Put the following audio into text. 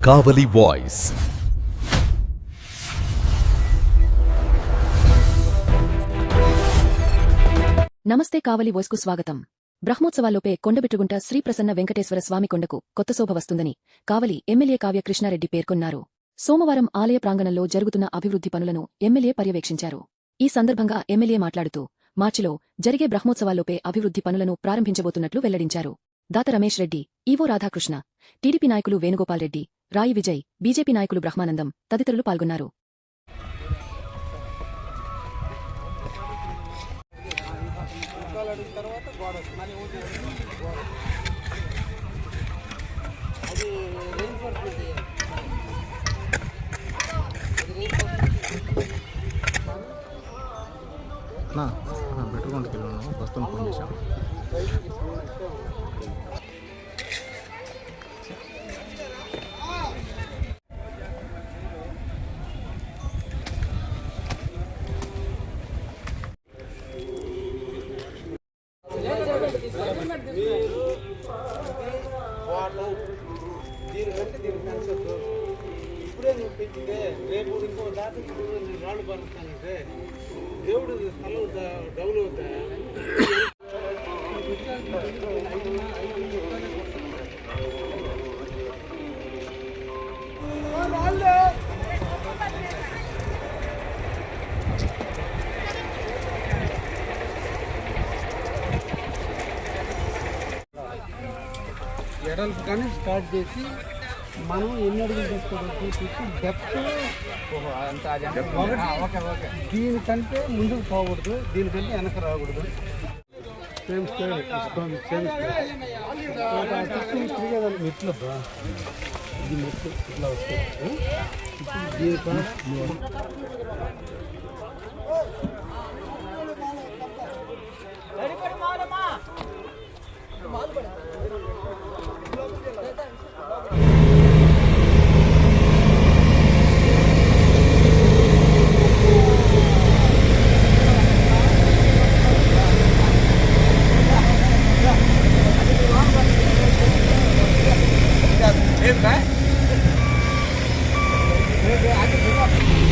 కావలి voice నమస్తే కావలి వాయిస్కు స్వాగతం. బ్రహ్మోత్సవాల్లోపే కొండబిట్టుగుంట శ్రీ ప్రసన్న వెంకటేశ్వర స్వామి కొండకు కొత్త శోభ వస్తుందని కావలి ఎమ్మెల్యే కావ్య కృష్ణారెడ్డి పేర్కొన్నారు. సోమవారం ఆలయ ప్రాంగణంలో జరుగుతున్న అభివృద్ధి పనులను ఎమ్మెల్యే పర్యవేక్షించారు. ఈ సందర్భంగా ఎమ్మెల్యే మాట్లాడుతూ మార్చిలో జరిగే బ్రహ్మోత్సవాల్లోపే అభివృద్ధి పనులను ప్రారంభించబోతున్నట్లు వెల్లడించారు. దాత రమేష్ రెడ్డి ఈవో రాధాకృష్ణ టీడీపీ నాయకులు వేణుగోపాల్ రెడ్డి రాయి విజయ్ బీజేపీ నాయకులు బ్రహ్మానందం తదితరులు పాల్గొన్నారు. నా ఫోన్ చేశాను. ప్రస్తుతం ఫోన్ చేశాను దీనికంటే దీని కాన్సెప్ట్ ఇప్పుడే నువ్వు పెంచితే రేపు ఇంకో దాటి ఇప్పుడు నేను రాళ్ళు పరుస్తానంటే దేవుడు స్థలం డ- డౌన్ అవుతా. ఎడల్పు కానీ స్టార్ట్ చేసి మనం ఎన్ని అడుగులు తీసుకోవచ్చు చూసి డెప్త్ దీనికంటే ముందుకు పోకూడదు దీనికంటే వెనక రాకూడదు. సేమ్ స్టైల్ ఇస్తాం సేమ్ స్టైల్ తిరిగేదానికి మెట్లు బా ఇది మెట్లు ఇట్లా వస్తాయి దీనికన్నా 될까요? 네, 네, 아주 고맙습니다.